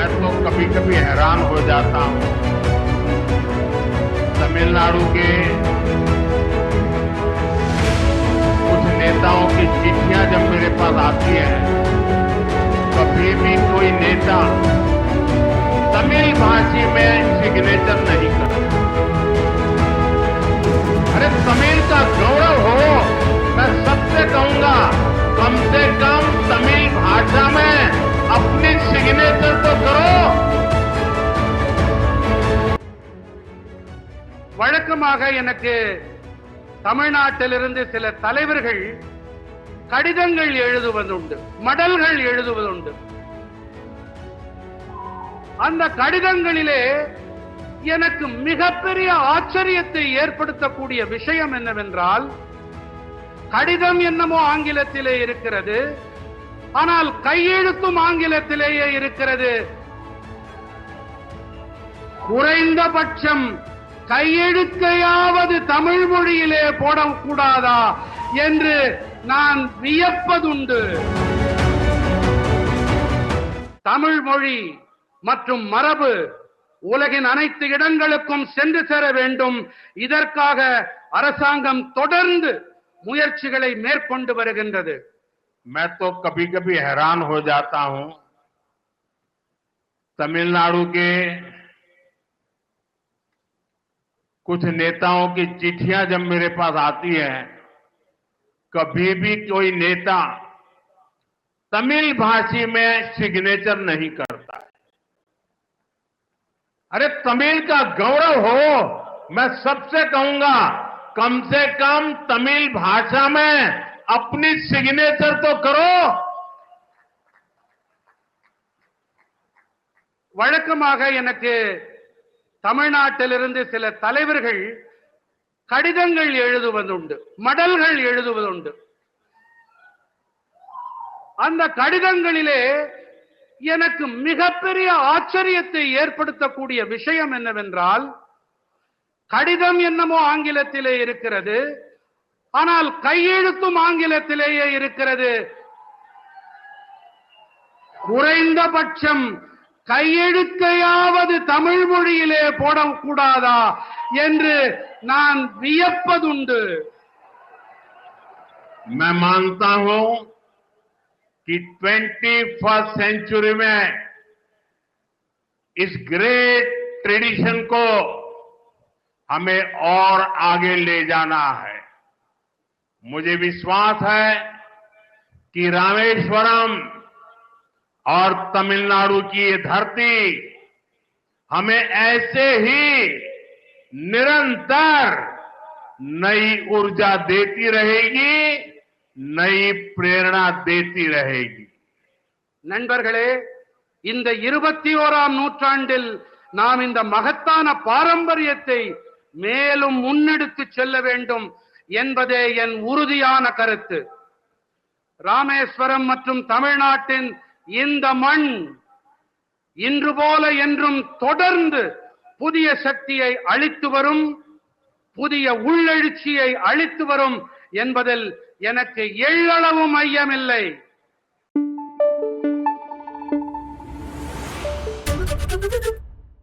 मैं तो कभी कभी हैरान हो जाता हूँ। तमिलनाडु के कुछ नेताओं की चिट्ठियाँ जब मेरे पास आती हैं कभी भी कोई வழக்கமாக எனக்கு தமிழ்நாட்டிலிருந்து சில தலைவர்கள் கடிதங்கள் எழுதுவதுண்டு மடல்கள் எழுதுவதுண்டு. அந்த கடிதங்களிலே எனக்கு மிகப்பெரிய ஆச்சரியத்தை ஏற்படுத்தக்கூடிய விஷயம் என்னவென்றால் கடிதம் என்னமோ ஆங்கிலத்திலே இருக்கிறது ஆனால் கையெழுத்தும் ஆங்கிலத்திலேயே இருக்கிறது. குறைந்தபட்சம் கையெழுத்தையாவது தமிழ் மொழியிலே போடக்கூடாதா என்று நான் வியப்பதுண்டு. தமிழ் மொழி மற்றும் மரபு உலகின் அனைத்து இடங்களுக்கும் சென்று சேர வேண்டும். இதற்காக அரசாங்கம் தொடர்ந்து முயற்சிகளை மேற்கொண்டு வருகின்றது. मैं तो कभी कभी हैरान हो जाता हूँ। तमिलनाडु के कुछ नेताओं की चिट्ठियाँ जब मेरे पास आती है, कभी भी कोई नेता तमिल भाषी में सिग्नेचर नहीं करता है। अरे तमिल का गौरव हो, मैं सबसे कहूँगा कम से कम तमिल भाषा में अपनी सिग्नेचर तो करो வழக்கமாக எனக்கு தமிழ்நாட்டிலிருந்து சில தலைவர்கள் கடிதங்கள் எழுதுவதுண்டு மடல்கள் எழுதுவதுண்டு அந்த கடிதங்களிலே எனக்கு மிகப்பெரிய ஆச்சரியத்தை ஏற்படுத்தக்கூடிய விஷயம் என்னவென்றால் கடிதம் என்னமோ ஆங்கிலத்திலே இருக்கிறது ஆனால் கையெழுத்தும் ஆங்கிலத்திலேயே இருக்கிறது குறைந்தபட்சம் கையெழுத்தையாவது தமிழ் மொழியிலே போடக்கூடாதா என்று நான் வியப்பதுண்டு मैं मानता हूं कि ट्वेंटी फर्स्ट सेंचुरी में इस ग्रेट ट्रेडिशन को हमें और आगे ले जाना है मुझे विश्वास है कि रामेश्वरम और तमिलनाडु की ये धरती हमें ऐसे ही निरंतर नई ऊर्जा देती रहेगी नई प्रेरणा देती रहेगी நண்பர்களே இந்த இருபத்தி ஓராம் நூற்றாண்டில் நாம் இந்த மகத்தான பாரம்பரியத்தை மேலும் முன்னெடுத்து செல்ல வேண்டும் என்பதே என் உறுதியான கருத்து ராமேஸ்வரம் மற்றும் தமிழ்நாட்டின் இந்த மண் இன்று போல என்றும் தொடர்ந்து புதிய சக்தியை அளித்து வரும் புதிய உள்ளெழுச்சியை அளித்து வரும் என்பதில் எனக்கு எள்ளளவும் ஐயமில்லை